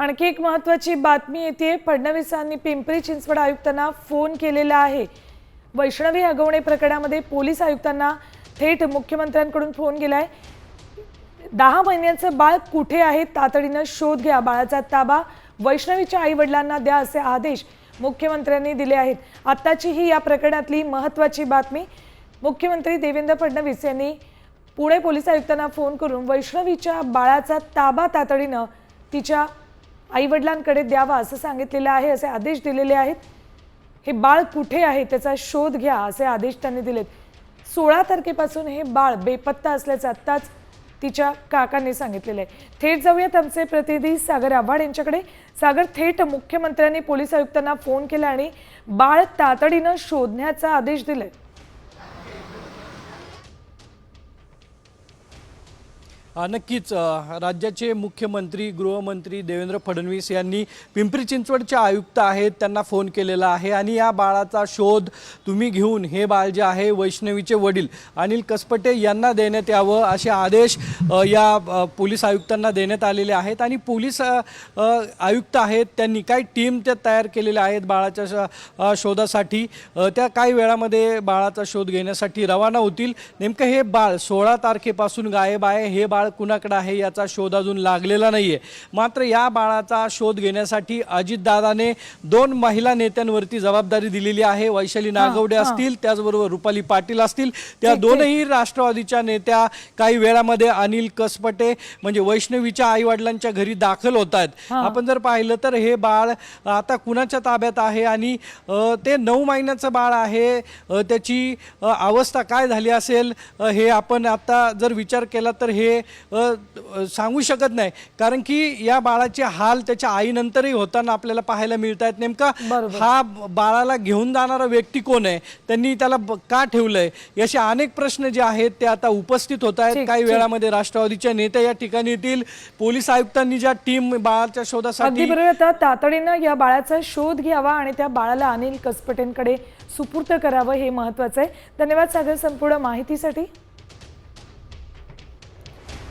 आणखी एक महत्वाची बातमी येते. फडणवीसांनी पिंपरी चिंचवड आयुक्तांना फोन केलेला आहे. वैष्णवी हगवणे प्रकरणामध्ये पोलीस आयुक्तांना थेट मुख्यमंत्र्यांकडून फोन गेलाय दहा महिन्यांचं बाळ कुठे आहे? तातडीनं शोध घ्या. बाळाचा ताबा वैष्णवीच्या आई वडिलांना द्या असे आदेश मुख्यमंत्र्यांनी दिले आहेत. आत्ताची ही या प्रकरणातली महत्वाची बातमी मुख्यमंत्री देवेंद्र फडणवीस यांनी पुणे पोलीस आयुक्तांना फोन करून वैष्णवीच्या बाळाचा ताबा तातडीनं तिच्या आईवडिलांकडे द्यावा असं सांगितलेलं आहे असे आदेश दिलेले आहेत. हे बाळ कुठे आहे त्याचा शोध घ्या असे आदेश त्यांनी दिलेत. सोळा तारखेपासून हे बाळ बेपत्ता असल्याचं आत्ताच तिच्या काकांनी सांगितलेलं आहे. थेट जाऊयात आमचे प्रतिनिधी सागर आव्हाड यांच्याकडे. सागर थेट मुख्यमंत्र्यांनी पोलीस आयुक्तांना फोन केला आणि बाळ तातडीनं शोधण्याचा आदेश दिलाय. नक्कीच राज्याचे मुख्यमंत्री गृहमंत्री देवेंद्र फडणवीस यांनी पिंपरी चिंचवडचे आयुक्त आहेत त्यांना फोन केलेला आहे आणि या बाळाचा शोध तुम्ही घेऊन हे बाळ जे आहे वैष्णवीचे वडील अनिल कसपटे यांना देण्यात यावं असे आदेश या पोलीस आयुक्तांना देण्यात आलेले आहेत आणि पोलीस आयुक्त आहेत त्यांनी काही टीम त्या तयार केलेल्या आहेत बाळाच्या शोधासाठी. त्या काही वेळामध्ये बाळाचा शोध घेण्यासाठी रवाना होतील. नेमकं हे बाळ सोळा तारखेपासून गायब आहे हे बाळ कुणाकडे आहे याचा शोध अजून लागलेला नाही आहे मात्र या बाळाचा शोध घेण्यासाठी अजितदादाने दोन महिला नेत्यांवरती जबाबदारी दिलेली आहे. वैशाली नागवडे असतील त्याचबरोबर रुपाली पाटील असतील. त्या दोनही राष्ट्रवादीच्या नेत्या काही वेळामध्ये अनिल कसपटे म्हणजे वैष्णवीच्या आई वडिलांच्या घरी दाखल होत आहेत आपण जर पाहिलं तर हे बाळ आता कुणाच्या ताब्यात आहे आणि ते नऊ महिन्याचं बाळ आहे त्याची अवस्था काय झाली असेल हे आपण आता जर विचार केला तर हे सांगू शकत नाही. कारण की या बाळाचे हाल त्याच्या आईनंतरही होताना आपल्याला पाहायला मिळत आहेत नेमका. हा बाळाला घेऊन जाणारा व्यक्ती कोण आहे? त्यांनी त्याला का ठेवलंय? याचे अनेक प्रश्न जे आहेत ते आता उपस्थित होत आहेत. काही. वेळामध्ये राष्ट्रवादीच्या नेते या ठिकाणी येतील. पोलीस आयुक्तांनी ज्या टीम बाळाच्या शोधासाठी तातडीनं या बाळाचा शोध घ्यावा आणि त्या बाळाला अनिल कसपटेंकडे सुपूर्त करावं हे महत्वाचं आहे. धन्यवाद सागर संपूर्ण माहितीसाठी.